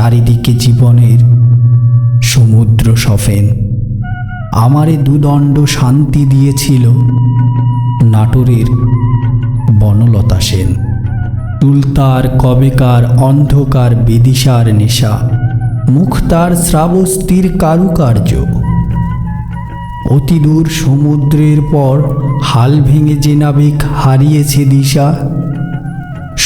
চারিদিকে জীবনের সমুদ্র সফেন। আমারে দুদণ্ড শান্তি দিয়েছিল নাটোরের বনলতা সেন। তুলতার কবেকার অন্ধকার বিদিশার নেশা মুখতার শ্রাবস্তির কারুকার্য। অতিদূর সমুদ্রের পর হাল ভেঙে যে নাবিক হারিয়েছে দিশা